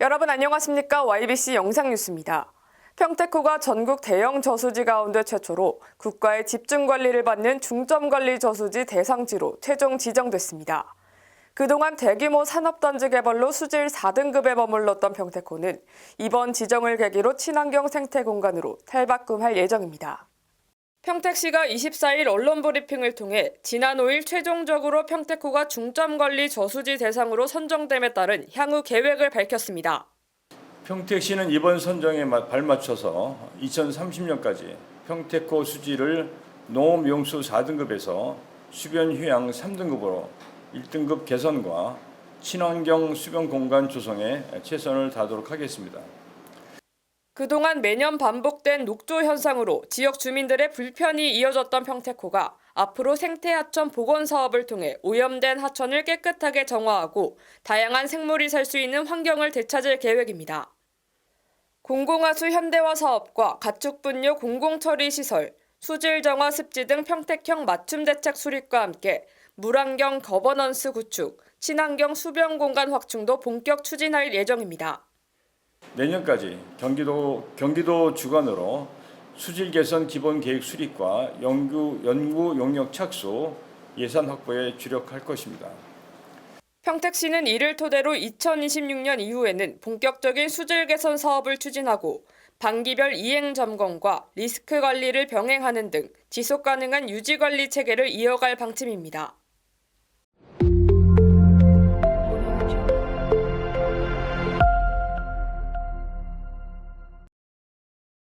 여러분 안녕하십니까? YBC 영상뉴스입니다. 평택호가 전국 대형 저수지 가운데 최초로 국가의 집중 관리를 받는 중점 관리 저수지 대상지로 최종 지정됐습니다. 그동안 대규모 산업단지 개발로 수질 4등급에 머물렀던 평택호는 이번 지정을 계기로 친환경 생태 공간으로 탈바꿈할 예정입니다. 평택시가 24일 언론 브리핑을 통해 지난 5일 최종적으로 평택호가 중점관리 저수지 대상으로 선정됨에 따른 향후 계획을 밝혔습니다. 평택시는 이번 선정에 마- 발맞춰서 2030년까지 평택호 수지를 농업용수 4등급에서 수변 휴양 3등급으로 1등급 개선과 친환경 수변 공간 조성에 최선을 다하도록 하겠습니다. 그동안 매년 반복된 녹조 현상으로 지역 주민들의 불편이 이어졌던 평택호가 앞으로 생태하천 복원 사업을 통해 오염된 하천을 깨끗하게 정화하고 다양한 생물이 살 수 있는 환경을 되찾을 계획입니다. 공공하수 현대화 사업과 가축 분뇨 공공처리 시설, 수질 정화 습지 등 평택형 맞춤 대책 수립과 함께 물환경 거버넌스 구축, 친환경 수변 공간 확충도 본격 추진할 예정입니다. 내년까지 경기도 경기도 주관으로 수질 개선 기본 계획 수립과 연구 연구 용역 착수 예산 확보에 주력할 것입니다. 평택시는 이를 토대로 2026년 이후에는 본격적인 수질 개선 사업을 추진하고 반기별 이행 점검과 리스크 관리를 병행하는 등 지속 가능한 유지 관리 체계를 이어갈 방침입니다.